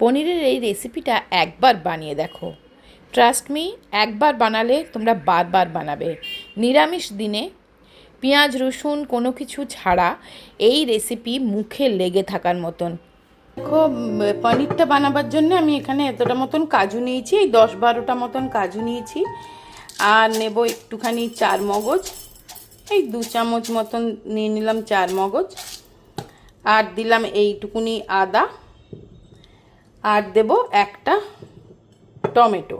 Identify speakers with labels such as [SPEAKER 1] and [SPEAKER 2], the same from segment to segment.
[SPEAKER 1] পনিরের এই রেসিপিটা একবার বানিয়ে দেখো। ট্রাস্ট মি একবার বানালে তোমরা বারবার বানাবে। নিরামিষ দিনে পেঁয়াজ, রসুন, কোনো কিছু ছাড়া এই রেসিপি মুখে লেগে থাকার মতন। পনিরটা বানাবার জন্য আমি এখানে এতটা মতন কাজু নিয়েছি, এই দশ বারোটা মতন কাজু নিয়েছি। আর নেব একটুখানি চার মগজ, এই দু চামচ মতন নিয়ে নিলাম চার মগজ। আর দিলাম এইটুকুনি আদা। আর দেব একটা টমেটো।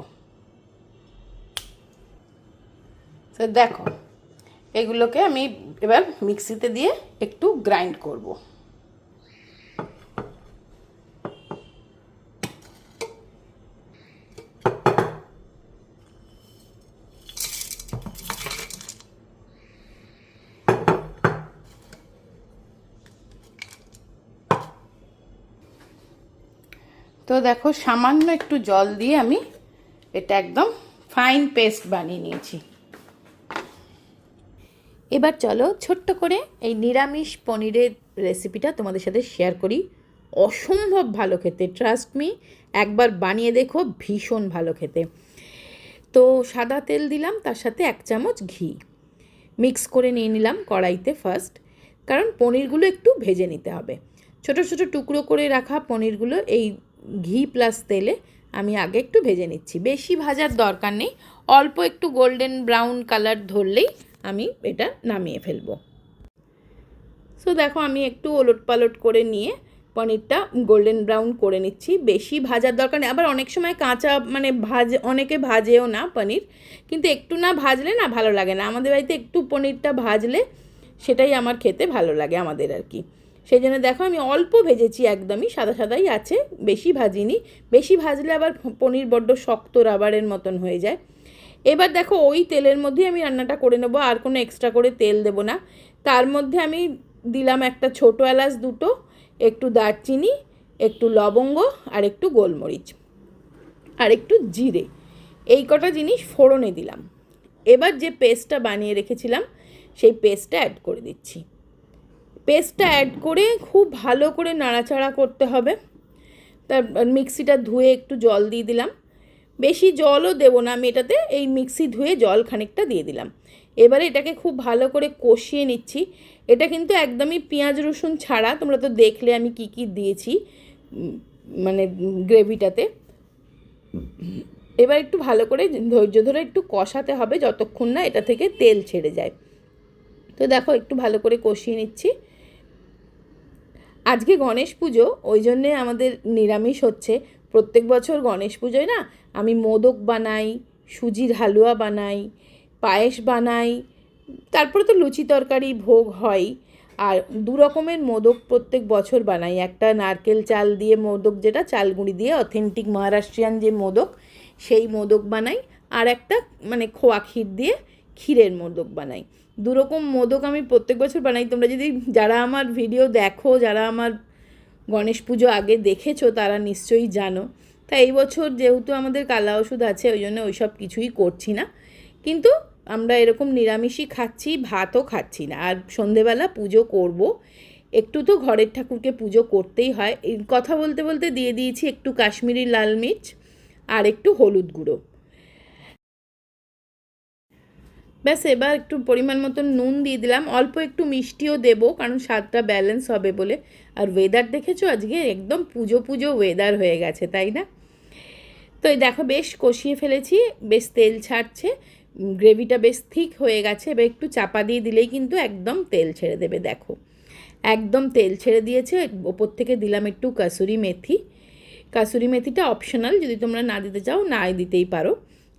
[SPEAKER 1] দেখো এগুলোকে আমি এবার মিক্সিতে দিয়ে একটু গ্রাইন্ড করব। তো দেখো, সামান্য একটু জল দিয়ে আমি এটা একদম ফাইন পেস্ট বানিয়ে নিয়েছি। এবার চলো ছোট্ট করে এই নিরামিষ পনিরের রেসিপিটা তোমাদের সাথে শেয়ার করি। অসম্ভব ভালো খেতে ট্রাস্ট মি একবার বানিয়ে দেখো, ভীষণ ভালো খেতে। তো সাদা তেল দিলাম, তার সাথে এক চামচ ঘি। মিক্স করে নিয়ে নিলাম কড়াইতে ফার্স্ট কারণ পনিরগুলো একটু ভেজে নিতে হবে। ছোট ছোট টুকরো করে রাখা পনিরগুলো এই ঘি প্লাস তেলে আমি আগে একটু ভেজে নিচ্ছি। বেশি ভাজার দরকার নেই, অল্প একটু গোল্ডেন ব্রাউন কালার ধরলেই আমি এটা নামিয়ে ফেলব। সো দেখো আমি একটু ওলট পালট করে নিয়ে পনিরটা গোল্ডেন ব্রাউন করে নিচ্ছি। বেশি ভাজার দরকার নেই, আবার অনেক সময় কাঁচা মানে ভাজে, অনেকে ভাজেও না পনির, কিন্তু একটু না ভাজলে না ভালো লাগে না। আমাদের বাড়িতে একটু পনিরটা ভাজলে সেটাই আমার খেতে ভালো লাগে, আমাদের আর কি। সেই জন্য দেখো আমি অল্প ভেজেছি একদমই, সাদা সাদাই আছে, বেশি ভাজিনি। বেশি ভাজলে আবার পনির বড্ড শক্ত রাবারের মতন হয়ে যায়। এবার দেখো ওই তেলের মধ্যেই আমি রান্নাটা করে নেব, আর কোনো এক্সট্রা করে তেল দেবো না। তার মধ্যে আমি দিলাম একটা ছোটো এলাচ দুটো, একটু দারচিনি, একটু লবঙ্গ, আর একটু গোলমরিচ, আর একটু জিরে। এই কটা জিনিস ফোড়নে দিলাম। এবার যে পেস্টটা বানিয়ে রেখেছিলাম, সেই পেস্টটা অ্যাড করে দিচ্ছি। পেস্টটা অ্যাড করে খুব ভালো করে নাড়াচাড়া করতে হবে। তার মিক্সিটা ধুয়ে একটু জল দিয়ে দিলাম। বেশি জলও দেবো না আমি এটাতে, এই মিক্সি ধুয়ে জল খানিকটা দিয়ে দিলাম। এবারে এটাকে খুব ভালো করে কষিয়ে নিচ্ছি। এটা কিন্তু একদমই পেঁয়াজ রসুন ছাড়া, তোমরা তো দেখলে আমি কি কি দিয়েছি মানে গ্রেভিটাতে। এবার একটু ভালো করে ধৈর্য ধরে একটু কষাতে হবে, যতক্ষণ না এটা থেকে তেল ছেড়ে যায়। তো দেখো, একটু ভালো করে কষিয়ে নিচ্ছি। আজকে গণেশ পুজো, ওই জন্যে আমাদের নিরামিষ হচ্ছে। প্রত্যেক বছর গণেশ পুজোয় না, আমি মোদক বানাই, সুজির হালুয়া বানাই, পায়েস বানাই, তারপরে তো লুচি তরকারি, ভোগ হয়। আর দু রকমের মোদক প্রত্যেক বছর বানাই। একটা নারকেল চাল দিয়ে মোদক, যেটা চালগুঁড়ি দিয়ে অথেন্টিক মহারাষ্ট্রিয়ান যে মোদক, সেই মোদক বানাই। আর একটা মানে খোয়া ক্ষীর দিয়ে ক্ষীরের মোদক বানাই। দু রকম মোদক আমি প্রত্যেক বছর বানাই। তোমরা যদি যারা আমার ভিডিও দেখো, যারা আমার গণেশ পুজো আগে দেখেছ, তারা নিশ্চয়ই জানো। তা এই বছর যেহেতু আমাদের কালা ওষুধ আছে, ওই জন্য ওই সব কিছুই করছি না। কিন্তু আমরা এরকম নিরামিষই খাচ্ছি, ভাতও খাচ্ছি না। আর সন্ধেবেলা পুজো করব। একটু তো ঘরের ঠাকুরকে পুজো করতেই হয়। কথা বলতে বলতে দিয়ে দিয়েছি একটু কাশ্মীরি লাল মির্চ আর একটু হলুদ গুঁড়ো। ব্যাস, এবার একটু পরিমাণ মতন নুন দিয়ে দিলাম। অল্প একটু মিষ্টিও দেবো, কারণ স্বাদটা ব্যালেন্স হবে বলে। আর ওয়েদার দেখেছ? আজকে একদম পুজো পুজো ওয়েদার হয়ে গেছে, তাই না? তো এই দেখো, বেশ কষিয়ে ফেলেছি, বেশ তেল ছাড়ছে। গ্রেভিটা বেশ থিক হয়ে গেছে। এবার একটু চাপা দিয়ে দিলেই কিন্তু একদম তেল ছেড়ে দেবে, দেখো। একদম তেল ছেড়ে দিয়েছে। ওপর থেকে দিলাম একটু কাসুরি মেথি। কাসুরি মেথিটা অপশনাল যদি তোমরা না দিতে চাও না দিতেই পারো।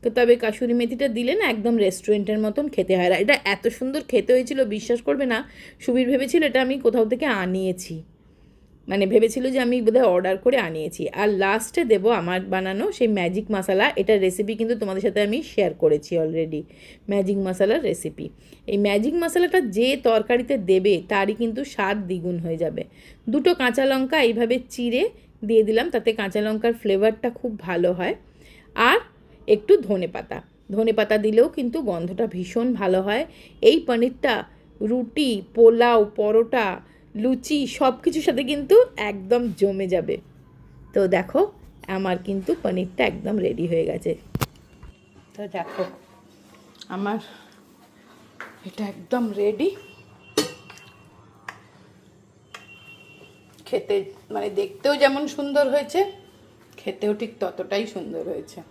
[SPEAKER 1] তো তবে কাসুরি মেথিটা দিলে না একদম রেস্টুরেন্টের মতন খেতে হয়। আর এটা এত সুন্দর খেতে হয়েছিল, বিশ্বাস করবে না, সুবীর ভেবেছিল এটা আমি কোথাও থেকে আনিয়েছি। মানে ভেবেছিল যে আমি বোধহয় অর্ডার করে আনিয়েছি। আর লাস্টে দেবো আমার বানানো সেই ম্যাজিক মশালা এটার রেসিপি কিন্তু তোমাদের সাথে আমি শেয়ার করেছি অলরেডি ম্যাজিক মশালার রেসিপি এই ম্যাজিক মশলাটা যে তরকারিতে দেবে, তারই কিন্তু স্বাদ দ্বিগুণ হয়ে যাবে। দুটো কাঁচা লঙ্কা এইভাবে চিড়ে দিয়ে দিলাম, তাতে কাঁচা লঙ্কার ফ্লেভারটা খুব ভালো হয়। আর একটু ধনে পাতা। ধনে পাতা দিলেও কিন্তু গন্ধটা ভীষণ ভালো হয়। এই পনিরটা, রুটি, পোলাও, পরোটা, লুচি সব কিছুর সাথে কিন্তু একদম জমে যাবে। তো দেখো, আমার কিন্তু পনিরটা একদম রেডি হয়ে গেছে। তো দেখো, আমার এটা একদম রেডি খেতে মানে দেখতেও যেমন সুন্দর হয়েছে, খেতেও ঠিক ততটাই সুন্দর হয়েছে।